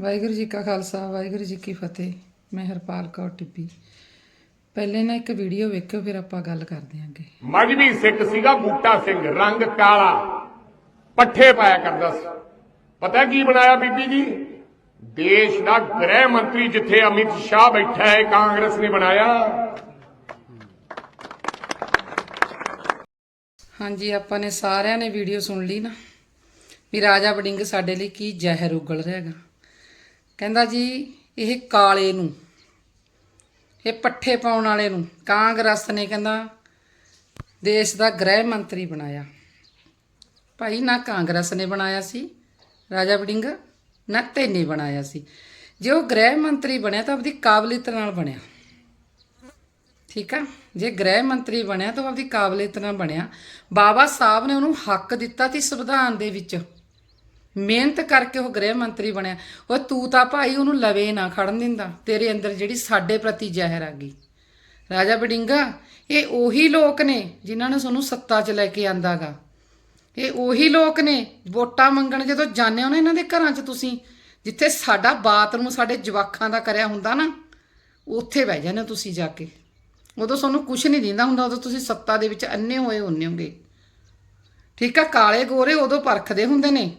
ਵਾਹਿਗੁਰੂ ਜੀ ਕਾ ਖਾਲਸਾ ਵਾਹਿਗੁਰੂ ਜੀ ਕੀ ਫਤਿਹ। ਮੈਂ ਹਰਪਾਲ ਕੌਰ ਟਿੱਬੀ। ਪਹਿਲੇ ਨਾ ਇੱਕ ਵੀਡੀਓ ਵੇਖਿਓ ਫਿਰ ਆਪਾਂ ਗੱਲ ਕਰਦੇ ਆਂਗੇ। ਮਜਬੀ ਸਿੱਖ ਸੀਗਾ ਬੂਟਾ ਸਿੰਘ ਰੰਗ ਕਾਲਾ। ਪੱਠੇ ਪਾਇਆ ਕਰਦਾ ਸੀ। ਪਤਾ ਕੀ ਬਣਾਇਆ ਬੀਬੀ ਜੀ? ਦੇਸ਼ ਦਾ ਗ੍ਰਹਿ ਮੰਤਰੀ ਜਿੱਥੇ ਅਮਿਤ ਸ਼ਾਹ ਬੈਠਾ ਹੈ ਕਾਂਗਰਸ ਨੇ ਬਣਾਇਆ। ਹਾਂਜੀ ਆਪਾਂ ਨੇ ਸਾਰਿਆਂ ਨੇ ਵੀਡੀਓ ਸੁਣ ਲਈ ਨਾ। ਵੀ ਰਾਜਾ ਵੜਿੰਗ ਸਾਡੇ ਲਈ ਕੀ ਜ਼ਹਿਰ ਉਗਲ ਰਿਹਾ ਹੈਗਾ। ਕਹਿੰਦਾ ਜੀ, ਇਹ ਕਾਲੇ ਨੂੰ, ਇਹ ਪੱਠੇ ਪਾਉਣ ਵਾਲੇ ਨੂੰ, ਕਾਂਗਰਸ ਨੇ ਕਹਿੰਦਾ, ਦੇਸ਼ ਦਾ ਗ੍ਰਹਿ ਮੰਤਰੀ ਬਣਾਇਆ। ਭਾਈ, ਨਾ ਕਾਂਗਰਸ ਨੇ ਬਣਾਇਆ ਸੀ, ਰਾਜਾ ਵੜਿੰਗ, ਨਾ ਤੈਨੇ ਬਣਾਇਆ ਸੀ। ਜੇ ਉਹ ਗ੍ਰਹਿ ਮੰਤਰੀ ਬਣਿਆ ਤਾਂ ਆਪਦੀ ਕਾਬਲੀਅਤ ਨਾਲ ਬਣਿਆ। ਠੀਕ ਆ? ਜੇ ਗ੍ਰਹਿ ਮੰਤਰੀ ਬਣਿਆ ਤਾਂ ਉਹ ਆਪਦੀ ਕਾਬਲੀਅਤ ਨਾਲ ਬਣਿਆ। ਬਾਬਾ ਸਾਹਿਬ ਨੇ ਉਹਨੂੰ ਹੱਕ ਦਿੱਤਾ ਸੀ ਸੰਵਿਧਾਨ ਦੇ ਵਿੱਚ। ਮਿਹਨਤ ਕਰਕੇ ਉਹ ਗ੍ਰਹਿ ਮੰਤਰੀ ਬਣਿਆ। ਉਹ ਤੂੰ ਤਾਂ ਭਾਈ ਉਹਨੂੰ ਲਵੇ ਨਾ, ਖੜਨ ਦਿੰਦਾ। ਤੇਰੇ ਅੰਦਰ ਜਿਹੜੀ ਸਾਡੇ ਪ੍ਰਤੀ ਜ਼ਹਿਰ ਆ ਗਈ। ਰਾਜਾ ਬਡਿੰਗਾ, ਇਹ ਉਹੀ ਲੋਕ ਨੇ ਜਿਨ੍ਹਾਂ ਨੇ ਤੁਹਾਨੂੰ ਸੱਤਾ 'ਚ ਲੈ ਕੇ ਆਂਦਾਗਾ। ਇਹ ਉਹੀ ਲੋਕ ਨੇ, ਵੋਟਾਂ ਮੰਗਣ ਜਦੋਂ ਜਾਂਦੇ ਹੋ ਨਾ ਇਹਨਾਂ ਦੇ ਘਰਾਂ 'ਚ ਤੁਸੀਂ, ਜਿੱਥੇ ਸਾਡਾ ਬਾਥਰੂਮ ਸਾਡੇ ਜਵਾਖਾਂ ਦਾ ਕਰਿਆ ਹੁੰਦਾ ਨਾ, ਉੱਥੇ ਬਹਿ ਜਾਂਦੇ ਹੋ ਤੁਸੀਂ ਜਾ ਕੇ। ਉਦੋਂ ਤੁਹਾਨੂੰ ਕੁਝ ਨਹੀਂ ਦਿੰਦਾ ਹੁੰਦਾ, ਉਦੋਂ ਤੁਸੀਂ ਸੱਤਾ ਦੇ ਵਿੱਚ ਅੰਨੇ ਹੋਏ ਹੁੰਨੇ ਹੋਗੇ। ਠੀਕ ਆ, ਕਾਲੇ ਗੋਰੇ ਉਦੋਂ ਪਰਖਦੇ ਹੁੰਦੇ ਨੇ।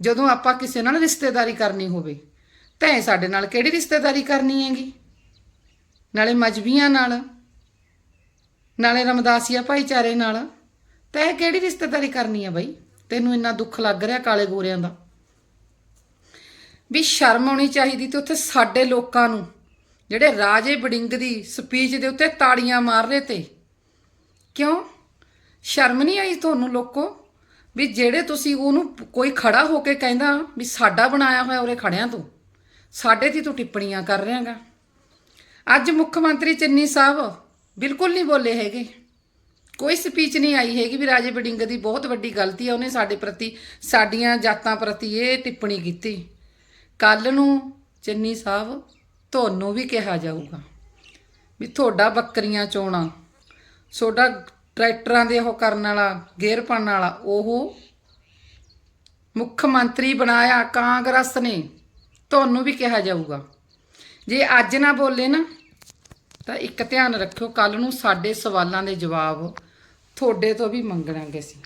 ਜਦੋਂ ਆਪਾਂ ਕਿਸੇ ਨਾਲ ਰਿਸ਼ਤੇਦਾਰੀ ਕਰਨੀ ਹੋਵੇ, ਤੈਂ ਸਾਡੇ ਨਾਲ ਕਿਹੜੀ ਰਿਸ਼ਤੇਦਾਰੀ ਕਰਨੀ ਹੈਗੀ? ਨਾਲੇ ਮਜਬੀਆਂ ਨਾਲ, ਨਾਲੇ ਰਮਦਾਸੀਆ ਭਾਈਚਾਰੇ ਨਾਲ, ਤੈਂ ਕਿਹੜੀ ਰਿਸ਼ਤੇਦਾਰੀ ਕਰਨੀ ਆ ਬਾਈ? ਤੈਨੂੰ ਇੰਨਾ ਦੁੱਖ ਲੱਗ ਰਿਹਾ ਕਾਲੇ ਗੋਰਿਆਂ ਦਾ? ਵੀ ਸ਼ਰਮ ਆਉਣੀ ਚਾਹੀਦੀ ਤੇ ਉੱਥੇ ਸਾਡੇ ਲੋਕਾਂ ਨੂੰ, ਜਿਹੜੇ ਰਾਜੇ ਬੜਿੰਗ ਦੀ ਸਪੀਚ ਦੇ ਉੱਤੇ ਤਾੜੀਆਂ ਮਾਰ ਰਹੇ ਤੇ। ਕਿਉਂ? ਸ਼ਰਮ ਨਹੀਂ ਆਈ ਤੁਹਾਨੂੰ ਲੋਕੋ? ਵੀ ਜਿਹੜੇ ਤੁਸੀਂ ਉਹਨੂੰ ਕੋਈ ਖੜਾ ਹੋ ਕੇ ਕਹਿੰਦਾ ਵੀ ਸਾਡਾ ਬਣਾਇਆ ਹੋਇਆ ਉਰੇ ਖੜਿਆਂ ਤੂੰ, ਸਾਡੇ ਦੀ ਤੂੰ ਟਿੱਪਣੀਆਂ ਕਰ ਰਿਹਾਗਾ। ਅੱਜ ਮੁੱਖ ਮੰਤਰੀ ਚੰਨੀ ਸਾਹਿਬ ਬਿਲਕੁਲ ਨਹੀਂ ਬੋਲੇ ਹੈਗੇ। ਕੋਈ ਸਪੀਚ ਨਹੀਂ ਆਈ ਹੈਗੀ ਵੀ ਰਾਜੇ ਬਡਿੰਗ ਦੀ ਬਹੁਤ ਵੱਡੀ ਗਲਤੀ ਹੈ ਉਹਨੇ ਸਾਡੇ ਪ੍ਰਤੀ, ਸਾਡੀਆਂ ਜਾਤਾਂ ਪ੍ਰਤੀ ਇਹ ਟਿੱਪਣੀ ਕੀਤੀ। ਕੱਲ ਨੂੰ ਚੰਨੀ ਸਾਹਿਬ ਤੁਹਾਨੂੰ ਵੀ ਕਿਹਾ ਜਾਊਗਾ ਵੀ ਤੁਹਾਡਾ ਬੱਕਰੀਆਂ ਚੋਣਾ, ਤੁਹਾਡਾ ਟਰੈਕਟਰਾਂ ਦੇ ਉਹ ਕਰਨ ਵਾਲਾ, ਗੇਅਰ ਪਾਉਣ ਵਾਲਾ, ਉਹ ਮੁੱਖ ਮੰਤਰੀ ਬਣਾਇਆ ਕਾਂਗਰਸ ਨੇ। ਤੁਹਾਨੂੰ ਵੀ ਕਿਹਾ ਜਾਊਗਾ। ਜੇ ਅੱਜ ਨਾ ਬੋਲੇ ਨਾ, ਤਾਂ ਇੱਕ ਧਿਆਨ ਰੱਖਿਓ ਕੱਲ ਨੂੰ ਸਾਡੇ ਸਵਾਲਾਂ ਦੇ ਜਵਾਬ ਤੁਹਾਡੇ ਤੋਂ ਵੀ ਮੰਗਣਾਂਗੇ ਸੀ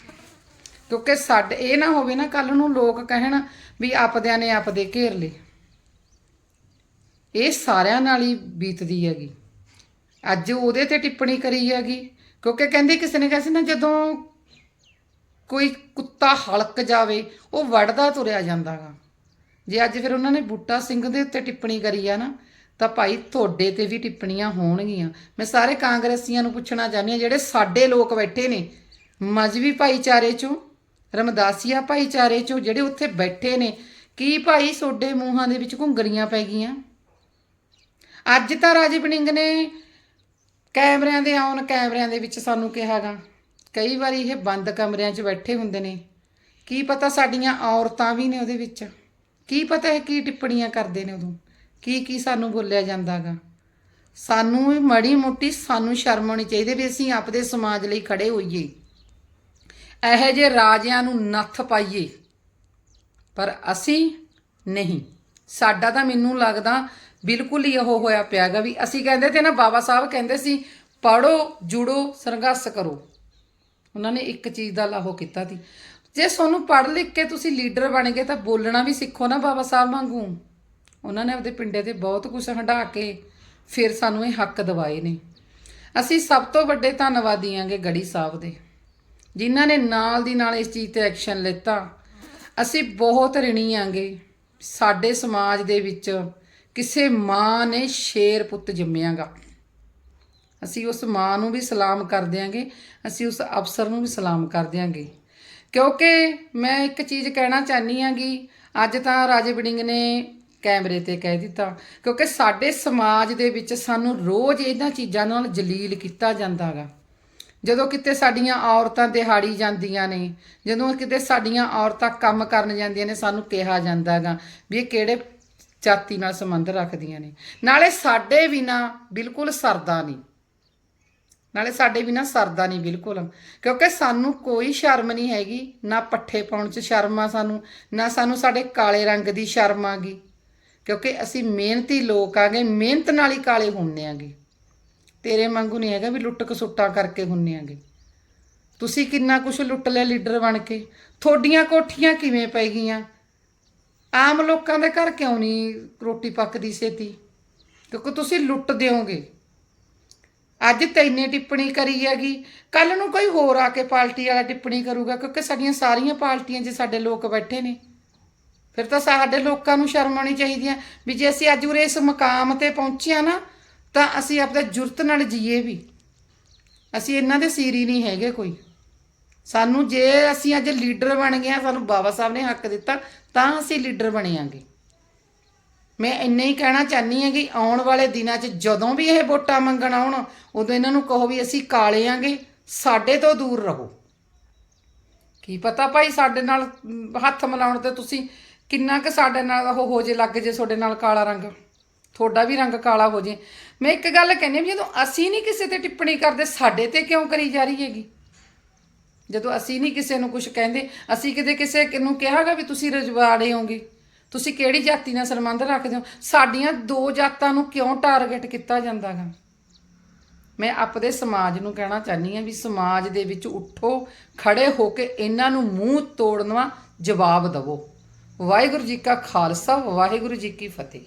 ਕਿਉਂਕਿ ਸਾਡੇ, ਇਹ ਨਾ ਹੋਵੇ ਨਾ ਕੱਲ ਨੂੰ ਲੋਕ ਕਹਿਣ ਵੀ ਆਪਦਿਆਂ ਨੇ ਆਪਦੇ ਘੇਰ ਲਏ। ਇਹ ਸਾਰਿਆਂ ਨਾਲ ਹੀ ਬੀਤਦੀ ਹੈਗੀ। ਅੱਜ ਉਹਦੇ ਤੇ ਟਿੱਪਣੀ ਕਰੀ ਹੈਗੀ। ਕਿਉਂਕਿ ਕਹਿੰਦੇ ਕਿਸੇ ਨੇ ਕਿਹਾ ਸੀ ਨਾ, ਜਦੋਂ ਕੋਈ ਕੁੱਤਾ ਹਲਕ ਜਾਵੇ, ਉਹ ਵੜਦਾ ਤੁਰਿਆ ਜਾਂਦਾਗਾ। ਜੇ ਅੱਜ ਫਿਰ ਉਹਨਾਂ ਨੇ ਬੂਟਾ ਸਿੰਘ ਦੇ ਉੱਤੇ ਟਿੱਪਣੀ ਕਰੀ ਆ ਨਾ, ਤਾਂ ਭਾਈ ਤੁਹਾਡੇ ਤੇ ਵੀ ਟਿੱਪਣੀਆਂ ਹੋਣਗੀਆਂ। ਮੈਂ ਸਾਰੇ ਕਾਂਗਰਸੀਆਂ ਨੂੰ ਪੁੱਛਣਾ ਚਾਹੁੰਦੀ ਹਾਂ, ਜਿਹੜੇ ਸਾਡੇ ਲੋਕ ਬੈਠੇ ਨੇ, ਮਜਬੀ ਭਾਈਚਾਰੇ ਚੋਂ, ਰਮਦਾਸੀਆ ਭਾਈਚਾਰੇ ਚੋਂ, ਜਿਹੜੇ ਉੱਥੇ ਬੈਠੇ ਨੇ, ਕੀ ਭਾਈ ਤੁਹਾਡੇ ਮੂੰਹਾਂ ਦੇ ਵਿੱਚ ਘੁੰਗਰੀਆਂ ਪੈ ਗਈਆਂ? ਅੱਜ ਤਾਂ ਰਾਜੇ ਬਨਿੰਗ ਨੇ ਕੈਮਰਿਆਂ ਦੇ ਆਉਣ ਕੈਮਰਿਆਂ ਦੇ ਵਿੱਚ ਸਾਨੂੰ ਕਿਹਾਗਾ, ਕਈ ਵਾਰੀ ਇਹ ਬੰਦ ਕਮਰਿਆਂ 'ਚ ਬੈਠੇ ਹੁੰਦੇ ਨੇ। ਕੀ ਪਤਾ ਸਾਡੀਆਂ ਔਰਤਾਂ ਵੀ ਨੇ ਉਹਦੇ ਵਿੱਚ? ਕੀ ਪਤਾ ਇਹ ਕੀ ਟਿੱਪਣੀਆਂ ਕਰਦੇ ਨੇ ਉਦੋਂ? ਕੀ ਕੀ ਸਾਨੂੰ ਬੋਲਿਆ ਜਾਂਦਾਗਾ? ਸਾਨੂੰ ਵੀ ਮੜੀ ਮੋਟੀ ਸਾਨੂੰ ਸ਼ਰਮ ਆਉਣੀ ਚਾਹੀਦੀ ਵੀ ਅਸੀਂ ਆਪਦੇ ਸਮਾਜ ਲਈ ਖੜੇ ਹੋਈਏ। ਇਹੋ ਜਿਹੇ ਰਾਜਿਆਂ ਨੂੰ ਨੱਥ ਪਾਈਏ। ਪਰ ਅਸੀਂ ਨਹੀਂ। ਸਾਡਾ ਤਾਂ ਮੈਨੂੰ ਲੱਗਦਾ ਬਿਲਕੁਲ ਹੀ ਉਹ ਹੋਇਆ ਪਿਆਗਾ ਵੀ ਅਸੀਂ ਕਹਿੰਦੇ ਤੇ ਨਾ ਬਾਬਾ ਸਾਹਿਬ ਕਹਿੰਦੇ ਸੀ ਪੜੋ ਜੁੜੋ, ਸੰਘਰਸ਼ ਕਰੋ। ਉਹਨਾਂ ਨੇ ਇੱਕ ਚੀਜ਼ ਦਾ ਲਾਹੋ ਕੀਤਾ ਸੀ। ਜੇ ਤੁਹਾਨੂੰ ਪੜ੍ਹ ਲਿਖ ਕੇ ਤੁਸੀਂ ਲੀਡਰ ਬਣ ਗਏ ਤਾਂ ਬੋਲਣਾ ਵੀ ਸਿੱਖੋ ਨਾ ਬਾਬਾ ਸਾਹਿਬ ਵਾਂਗੂ। ਉਹਨਾਂ ਨੇ ਆਪਦੇ ਪਿੰਡੇ ਤੇ ਬਹੁਤ ਕੁਝ ਹੰਢਾ ਕੇ ਫਿਰ ਸਾਨੂੰ ਇਹ ਹੱਕ ਦਿਵਾਏ ਨੇ। ਅਸੀਂ ਸਭ ਤੋਂ ਵੱਡੇ ਧੰਨਵਾਦੀ ਆਂਗੇ ਗੜੀ ਸਾਹਿਬ ਦੇ, ਜਿਨ੍ਹਾਂ ਨੇ ਨਾਲ ਦੀ ਨਾਲ ਇਸ ਚੀਜ਼ ਤੇ ਐਕਸ਼ਨ ਲਿੱਤਾ। ਅਸੀਂ ਬਹੁਤ ਰਿਣੀ ਆਂਗੇ। ਸਾਡੇ ਸਮਾਜ ਦੇ ਵਿੱਚ ਕਿਸੇ ਮਾਂ ਨੇ ਸ਼ੇਰ ਪੁੱਤ ਜੰਮਿਆਗਾ। ਅਸੀਂ ਉਸ ਮਾਂ ਨੂੰ ਵੀ ਸਲਾਮ ਕਰ ਦਿਆਂਗੇ, ਅਸੀਂ ਉਸ ਅਫਸਰ ਨੂੰ ਵੀ ਸਲਾਮ ਕਰ ਦਿਆਂਗੇ। ਕਿਉਂਕਿ ਮੈਂ ਇੱਕ ਚੀਜ਼ ਕਹਿਣਾ ਚਾਹਨੀ ਆਂਗੀ ਅੱਜ ਤਾਂ ਰਾਜੇ ਬਿਡਿੰਗ ਨੇ ਕੈਮਰੇ ਤੇ ਕਹਿ ਦਿੱਤਾ, ਕਿਉਂਕਿ ਸਾਡੇ ਸਮਾਜ ਦੇ ਵਿੱਚ ਸਾਨੂੰ ਰੋਜ਼ ਇਹਨਾਂ ਚੀਜ਼ਾਂ ਨਾਲ ਜਲੀਲ ਕੀਤਾ ਜਾਂਦਾਗਾ। ਜਦੋਂ ਕਿਤੇ ਸਾਡੀਆਂ ਔਰਤਾਂ ਦਿਹਾੜੀ ਜਾਂਦੀਆਂ ਨੇ, ਜਦੋਂ ਕਿਤੇ ਸਾਡੀਆਂ ਔਰਤਾਂ ਕੰਮ ਕਰਨ ਜਾਂਦੀਆਂ ਨੇ, ਸਾਨੂੰ ਕਿਹਾ ਜਾਂਦਾਗਾ ਵੀ ਇਹ ਕਿਹੜੇ ਜਾਤੀ ਨਾਲ ਸੰਬੰਧ ਰੱਖਦੀਆਂ ਨੇ। ਨਾਲੇ ਸਾਡੇ ਬਿਨਾ ਬਿਲਕੁਲ ਸਰਦਾ ਨਹੀਂ। ਨਾਲੇ ਸਾਡੇ ਬਿਨਾ ਸਰਦਾ ਨਹੀਂ ਬਿਲਕੁਲ। ਕਿਉਂਕਿ ਸਾਨੂੰ ਕੋਈ ਸ਼ਰਮ ਨਹੀਂ ਹੈਗੀ, ਨਾ ਪੱਠੇ ਪਾਉਣ 'ਚ ਸ਼ਰਮ ਆ ਸਾਨੂੰ, ਨਾ ਸਾਨੂੰ ਸਾਡੇ ਕਾਲੇ ਰੰਗ ਦੀ ਸ਼ਰਮ ਆ ਗਈ ਕਿਉਂਕਿ ਅਸੀਂ ਮਿਹਨਤੀ ਲੋਕ ਆਗੇ, ਮਿਹਨਤ ਨਾਲ ਹੀ ਕਾਲੇ ਹੁੰਨੇ ਆਗੇ। ਤੇਰੇ ਵਾਂਗੂ ਨਹੀਂ ਹੈਗਾ ਵੀ ਲੁੱਟ ਕਸੁੱਟਾਂ ਕਰਕੇ ਹੁੰਨੇ ਆਗੇ। ਤੁਸੀਂ ਕਿੰਨਾ ਕੁਝ ਲੁੱਟ ਲਿਆ ਲੀਡਰ ਬਣ ਕੇ। ਤੁਹਾਡੀਆਂ ਕੋਠੀਆਂ ਕਿਵੇਂ ਪੈ ਗਈਆਂ? ਆਮ ਲੋਕਾਂ ਦੇ ਘਰ ਕਿਉਂ ਨਹੀਂ ਰੋਟੀ ਪੱਕਦੀ ਛੇਤੀ? ਕਿਉਂਕਿ ਤੁਸੀਂ ਲੁੱਟ ਦਿਓਗੇ। ਅੱਜ ਤੈਨੇ ਟਿੱਪਣੀ ਕਰੀ ਹੈਗੀ। ਕੱਲ ਨੂੰ ਕੋਈ ਹੋਰ ਆ ਕੇ ਪਾਰਟੀ ਵਾਲਾ ਟਿੱਪਣੀ ਕਰੂਗਾ, ਕਿਉਂਕਿ ਸਾਡੀਆਂ ਸਾਰੀਆਂ ਪਾਰਟੀਆਂ 'ਚ ਸਾਡੇ ਲੋਕ ਬੈਠੇ ਨੇ। ਫਿਰ ਤਾਂ ਸਾਡੇ ਲੋਕਾਂ ਨੂੰ ਸ਼ਰਮ ਆਉਣੀ ਚਾਹੀਦੀ ਹੈ ਵੀ ਜੇ ਅਸੀਂ ਅੱਜ ਉਰੇ ਇਸ ਮਕਾਮ ਤੇ ਪਹੁੰਚੇ ਆ ਨਾ, ਤਾਂ ਅਸੀਂ ਆਪਦਾ ਜੁਰਤ ਨਾਲ ਜੀਏ ਵੀ। ਅਸੀਂ ਇਹਨਾਂ ਦੇ ਸੀਰੀ ਨਹੀਂ ਹੈਗੇ ਕੋਈ। ਸਾਨੂੰ ਜੇ ਅਸੀਂ ਅੱਜ ਲੀਡਰ ਬਣ ਗਏ ਹਾਂ ਸਾਨੂੰ ਬਾਬਾ ਸਾਹਿਬ ਨੇ ਹੱਕ ਦਿੱਤਾ, ਤਾਂ ਅਸੀਂ ਲੀਡਰ ਬਣਿਆਂਗੇ ਮੈਂ ਇੰਨਾ ਹੀ ਕਹਿਣਾ ਚਾਹਨੀ ਹਾਂ ਕਿ ਆਉਣ ਵਾਲੇ ਦਿਨਾਂ 'ਚ ਜਦੋਂ ਵੀ ਇਹ ਵੋਟਾਂ ਮੰਗਣ ਆਉਣ, ਉਦੋਂ ਇਹਨਾਂ ਨੂੰ ਕਹੋ ਵੀ ਅਸੀਂ ਕਾਲੇ ਆਂਗੇ, ਸਾਡੇ ਤੋਂ ਦੂਰ ਰਹੋ। ਕੀ ਪਤਾ ਭਾਈ ਸਾਡੇ ਨਾਲ ਹੱਥ ਮਿਲਾਉਣ ਤੇ ਤੁਸੀਂ ਕਿੰਨਾ ਕੁ ਸਾਡੇ ਨਾਲ ਉਹ ਹੋ ਜੇ, ਲੱਗ ਜੇ ਤੁਹਾਡੇ ਨਾਲ ਕਾਲਾ ਰੰਗ। ਤੁਹਾਡਾ ਵੀ ਰੰਗ ਕਾਲਾ ਹੋ ਜੇ। ਮੈਂ ਇੱਕ ਗੱਲ ਕਹਿੰਦੀ ਵੀ ਜਦੋਂ ਅਸੀਂ ਨਹੀਂ ਕਿਸੇ ਤੇ ਟਿੱਪਣੀ ਕਰਦੇ, ਸਾਡੇ ਤੇ ਕਿਉਂ ਕਰੀ ਜਾ ਰਹੀ ਹੈਗੀ? ਜਦੋਂ ਅਸੀਂ ਨਹੀਂ ਕਿਸੇ ਨੂੰ ਕੁਝ ਕਹਿੰਦੇ, ਅਸੀਂ ਕਿਤੇ ਕਿਸੇ ਨੂੰ ਕਿਹਾਗਾ ਵੀ ਤੁਸੀਂ ਰਜਵਾੜੇ ਹੋਗੇ। ਤੁਸੀਂ ਕਿਹੜੀ ਜਾਤੀ ਨਾਲ ਸੰਬੰਧ ਰੱਖਦੇ ਹੋ? ਸਾਡੀਆਂ ਦੋ ਜਾਤਾਂ ਨੂੰ ਕਿਉਂ ਟਾਰਗੇਟ ਕੀਤਾ ਜਾਂਦਾਗਾ? ਮੈਂ ਆਪਦੇ ਸਮਾਜ ਨੂੰ ਕਹਿਣਾ ਚਾਹਨੀ ਆ ਵੀ ਸਮਾਜ ਦੇ ਵਿੱਚ ਉੱਠੋ, ਖੜੇ ਹੋ ਕੇ ਇਹਨਾਂ ਨੂੰ ਮੂੰਹ ਤੋੜਨਵਾ ਜਵਾਬ ਦਵੋ। ਵਾਹਿਗੁਰੂ ਜੀ ਕਾ ਖਾਲਸਾ, ਵਾਹਿਗੁਰੂ ਜੀ ਕੀ ਫਤਿਹ।